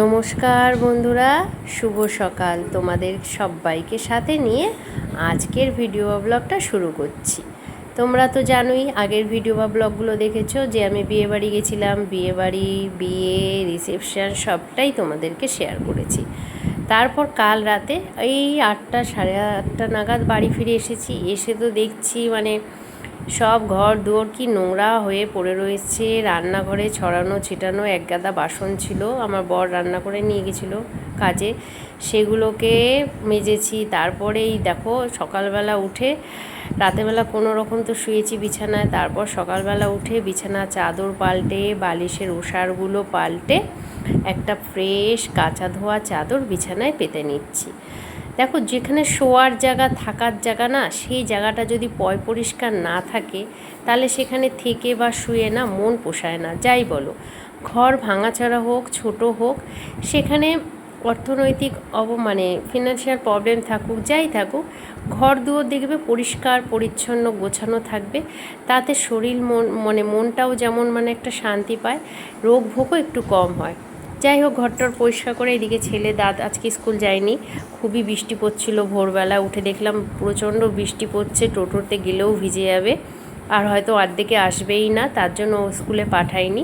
নমস্কার বন্ধুরা, শুভ সকাল। তোমাদের সবাইকে সাথে নিয়ে আজকের ভিডিও ব্লগটা শুরু করছি। তোমরা তো জানোই, আগের ভিডিও বা ব্লগগুলো দেখেছ যে আমি বিয়ে বাড়ি গেছিলাম বিয়ে বাড়ি বিয়ে রিসেপশন সবটাই তোমাদেরকে শেয়ার করেছি। তারপর কাল রাতে এই আটটা, সাড়ে আটটা নাগাদ বাড়ি ফিরে এসেছি। এসে তো দেখছি মানে সব ঘর দুয়ার কি নোংরা হয়ে পড়ে রয়েছে। রান্নাঘরে ছড়ানো ছিটানো এক গাদা বাসন ছিল। আমার বর রান্না করে নিয়ে গেছিল কাজে। সেগুলোকে মেজেছি। তারপরেই দেখো, সকালবেলা উঠে রাতেবেলা কোনো রকম তো শুয়েছি বিছানায়। তারপর সকালবেলা উঠে বিছানা চাদর পাল্টে, বালিশের ওষারগুলো পাল্টে একটা ফ্রেশ কাঁচা ধোয়া চাদর বিছানায় পেতে নিচ্ছি। দেখো, যেখানে শোয়ার জায়গা, থাকার জায়গা না, সেই জায়গাটা যদি পয় পরিষ্কার না থাকে, তাহলে সেখানে থেকে বা শুয়ে না মন পোষায় না। যাই বলো, ঘর ভাঙাচড়া হোক, ছোট হোক, সেখানে অর্থনৈতিক অব মানে ফিনান্সিয়াল প্রবলেম থাকুক, যাই থাকুক, ঘর দুয়ার দেখবে পরিষ্কার, পরিচ্ছন্ন, গোছানো থাকবে। তাতে শরীর মন মানে মনটাও যেমন মানে একটা শান্তি পায়, রোগ ভোগও একটু কম হয়। যাই হোক, ঘরটার পরিষ্কার করে এদিকে ছেলে দাঁত আজকে স্কুল যায়নি। খুবই বৃষ্টি পড়ছিল ভোরবেলা, উঠে দেখলাম প্রচণ্ড বৃষ্টি পড়ছে, টোটোতে গেলেও ভিজে যাবে। আর হয়তো অর্ধেকে আসবেই না, তার জন্য ও স্কুলে পাঠায়নি।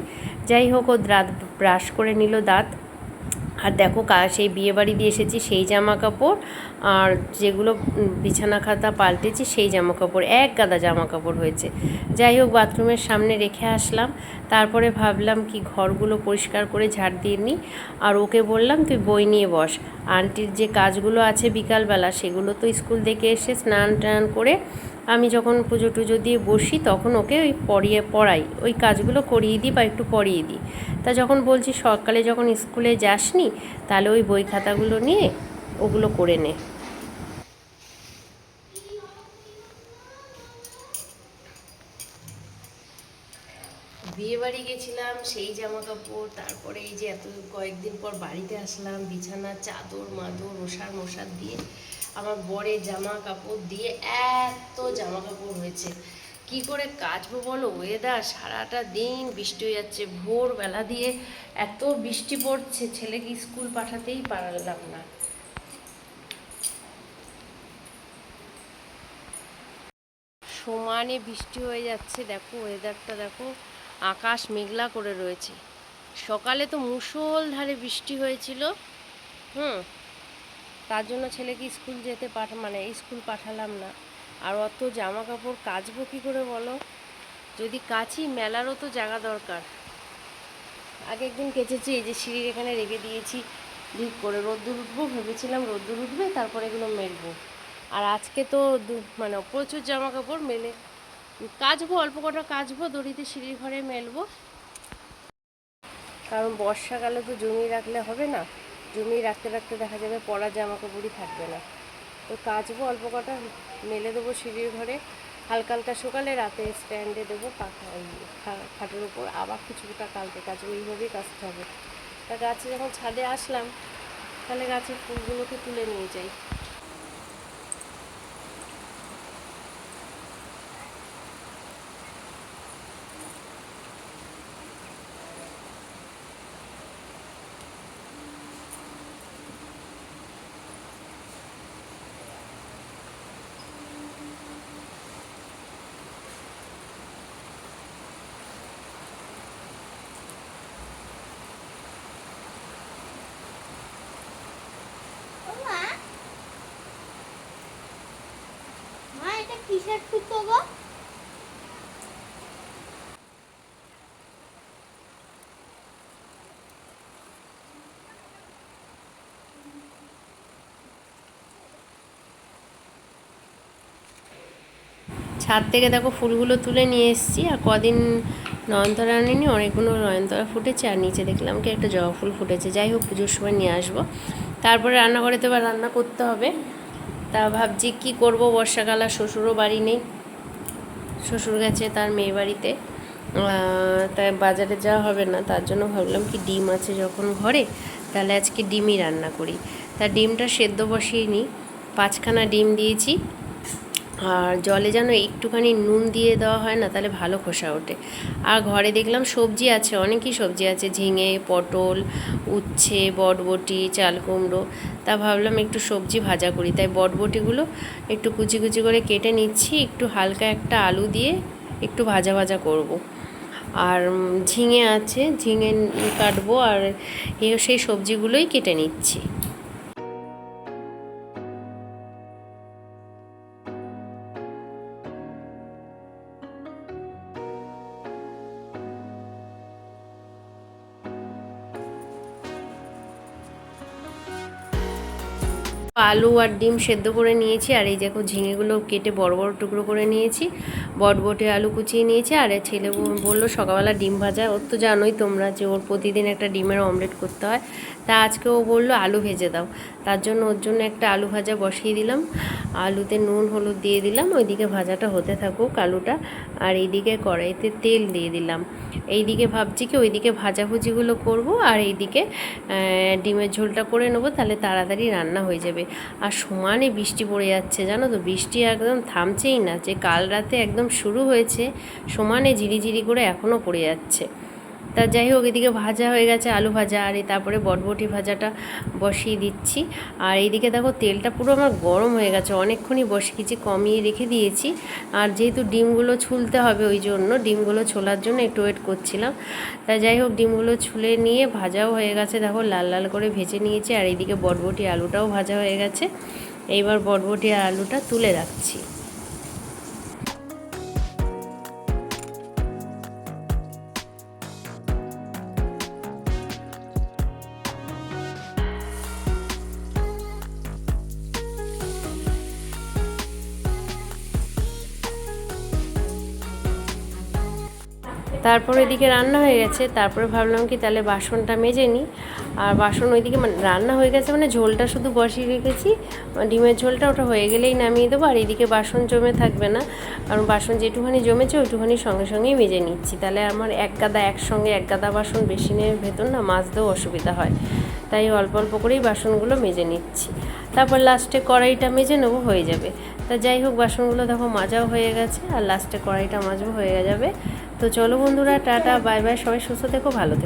যাই হোক, ও দাঁত ব্রাশ করে নিল দাঁত। আর দেখো কা, সেই বিয়েবাড়ি দিয়ে এসেছি, সেই জামা কাপড় আর যেগুলো বিছানা খাতা পাল্টেছি সেই জামা কাপড় এক গাদা জামা কাপড় হয়েছে। যাই হোক, বাথরুমের সামনে রেখে আসলাম। তারপরে ভাবলাম কি ঘরগুলো পরিষ্কার করে ঝাড় দিয়ে নিই। আর ওকে বললাম, তুই বই নিয়ে বস। আন্টির যে কাজগুলো আছে বিকালবেলা, সেগুলো তো স্কুল থেকে এসে স্নান টান করে আমি যখন পুজো টুজো দিয়ে বসি, তখন ওকে ওই পড়িয়ে পড়াই। ওই কাজগুলো করিয়ে দিই বা একটু পড়িয়ে দিই। তা যখন বলছি, সকালে যখন স্কুলে যাসনি, তাহলে ওই বই খাতাগুলো নিয়ে ওগুলো করে নে। বিয়ে বাড়ি গেছিলাম, সেই জামা কাপড় তারপরে এই যে এত কয়েকদিন পর বাড়িতে আসলাম, বিছানা, চাদর, মাদর, ওষার মশার দিয়ে আমার বরের জামা কাপড় দিয়ে এত জামা কাপড় হয়েছে। কি করে কাচবো বলো? ওয়েদার সারাটা দিন বৃষ্টি হয়ে যাচ্ছে, ভোরবেলা দিয়ে এত বৃষ্টি পড়ছে, ছেলেকে স্কুল পাঠাতেই পারলাম না। সমানে বৃষ্টি হয়ে যাচ্ছে, দেখো ওয়েদারটা দেখো। আকাশ মেঘলা করে রয়েছে। সকালে তো মুষলধারে বৃষ্টি হয়েছিল। হুম, তার জন্য ছেলেকে স্কুল যেতে পাঠা মানে স্কুল পাঠালাম না। আর অত জামা কাপড় কাচবো কী করে বলো? যদি কাচি, মেলারও তো জায়গা দরকার। আগে একদিন কেচেছি, এই যে সিঁড়ির এখানে রেখে দিয়েছি। ঠিক করে রোদ্দুর উঠবো, ভেবেছিলাম রোদ্দুর উঠবে, তারপরে এগুলো মেলবো। আর আজকে তো মানে প্রচুর জামা কাপড় মেলে। কাচবো, অল্প কটা কাচবো, দড়িতে সিঁড়ির ঘরে মেলবো। কারণ বর্ষাকালে তো জমি রাখলে হবে না। জমি রাখতে রাখতে দেখা যাবে পরা জামা কাপড়ই থাকবে না। তো কাচবো, অল্প কটা মেলে দেবো সিঁড়ির ঘরে। হালকা হালকা সকালে রাতে স্ট্যান্ডে দেবো খাটের উপর। আবার কিছুটা কালকে কাচবো, এইভাবেই কাচতে হবে। তা গাছে যখন ছাদে আসলাম, তাহলে গাছের ফুলগুলোকে তুলে নিয়ে যাই। গো? ছাদ থেকে দেখো ফুলগুলো তুলে নিয়ে এসেছি, আর কদিন নয়নতরা আনিনি, অনেকগুলো নয়নতারা ফুটেছে, আর নিচে দেখলাম কি একটা জবা ফুল ফুটেছে। যাই হোক, পুজোর সময় নিয়ে আসব। তারপরে রান্নাঘরে তো রান্না করতে হবে। তা ভাবছি কি করব, বর্ষাকাল আর শ্বশুরও বাড়ি নেই। শ্বশুর গেছে তার মেয়ে বাড়িতে। তাই বাজারে যাওয়া হবে না, তার জন্য ভাবলাম কি ডিম আছে যখন ঘরে, তাহলে আজকে ডিমই রান্না করি। তা ডিমটা সেদ্ধ বসিয়ে নিই। পাঁচখানা ডিম দিয়েছি। আর জলে যেন একটুখানি নুন দিয়ে দেওয়া হয় না, তাহলে ভালো খোসা ওঠে। আর ঘরে দেখলাম সবজি আছে, অনেকই সবজি আছে, ঝিঙে, পটল, উচ্ছে, বটবটি, চাল কুমড়ো। তা ভাবলাম একটু সবজি ভাজা করি, তাই বটবটিগুলো একটু কুচি কুচি করে কেটে নিচ্ছি, একটু হালকা একটা আলু দিয়ে একটু ভাজা ভাজা করব। আর ঝিঙে আছে, ঝিঙে কাটবো, আর সেই সবজিগুলোই কেটে নিচ্ছি। আলু আর ডিম সেদ্ধ করে নিয়েছি, আর এই দেখো ঝিঙেগুলো কেটে বড় বড় টুকরো করে নিয়েছি। বটবটে আলু কুচিয়ে নিয়েছি, আর ছেলে বলল, সকালবেলা ডিম ভাজা। ওর তো জানোই তোমরা যে ওর প্রতিদিন একটা ডিমের অমলেট করতে হয়। তা আজকে ও বলল, আলু ভেজে দাও। তার জন্য ওর জন্য একটা আলু ভাজা বসিয়ে দিলাম। আলুতে নুন, হলুদ দিয়ে দিলাম। ওইদিকে ভাজাটা হতে থাকুক আলুটা। আর এইদিকে কড়াইতে তেল দিয়ে দিলাম। এইদিকে ভাবছি কি, ওইদিকে ভাজাভুজিগুলো করব আর এইদিকে ডিমের ঝোলটা করে নেব। তাহলে তাড়াতাড়ি রান্না হয়ে যাবে। আর সমানে বৃষ্টি পড়ে যাচ্ছে, জানো তো? বৃষ্টি একদম থামছেই না। যে কাল রাতে একদম শুরু হয়েছে, সমানে ঝিরিঝিরি করে এখনও পড়ে যাচ্ছে। তা যাই হোক, এদিকে ভাজা হয়ে গেছে আলু ভাজা, আর এই তারপরে বটবটি ভাজাটা বসিয়ে দিচ্ছি। আর এইদিকে দেখো, তেলটা পুরো আমার গরম হয়ে গেছে, অনেকক্ষণই বসিয়েছি, কমিয়ে রেখে দিয়েছি। আর যেহেতু ডিমগুলো ছুলতে হবে ওই জন্য, ডিমগুলো ছোলার জন্য একটু ওয়েট করছিলাম। তা যাই হোক, ডিমগুলো ছুলে নিয়ে ভাজাও হয়ে গেছে, দেখো লাল লাল করে ভেজে নিয়েছি, আর এইদিকে বটবটি আলুটাও ভাজা হয়ে গেছে। এইবার বটবটি আর আলুটা তুলে রাখছি। তারপর এদিকে রান্না হয়ে গেছে। তারপরে ভাবলাম কি, তাহলে বাসনটা মেজে নিই। আর বাসন ওইদিকে মানে রান্না হয়ে গেছে মানে ঝোলটা শুধু বসিয়ে রেখেছি। ডিমের ঝোলটা ওটা হয়ে গেলেই নামিয়ে দেবো। আর এদিকে বাসন জমে থাকবে না। কারণ বাসন যেটুখানি জমেছে, ওইটুখানি সঙ্গে সঙ্গেই মেজে নিচ্ছি। তাহলে আমার এক গাদা একসঙ্গে এক গাদা বাসন বেশি বেসিনের ভেতর না মাজতেও অসুবিধা হয়। তাই অল্প অল্প করেই বাসনগুলো মেজে নিচ্ছি। তারপর লাস্টে কড়াইটা মেজে নেব, হয়ে যাবে। তা যাই হোক, বাসনগুলো দেখো মাজাও হয়ে গেছে। আর লাস্টে কড়াইটা মাজবো হয়ে যাবে। তো চলো বন্ধুরা টাটা বাই বাই সবাই সুস্থ থেকো ভালো থেকো।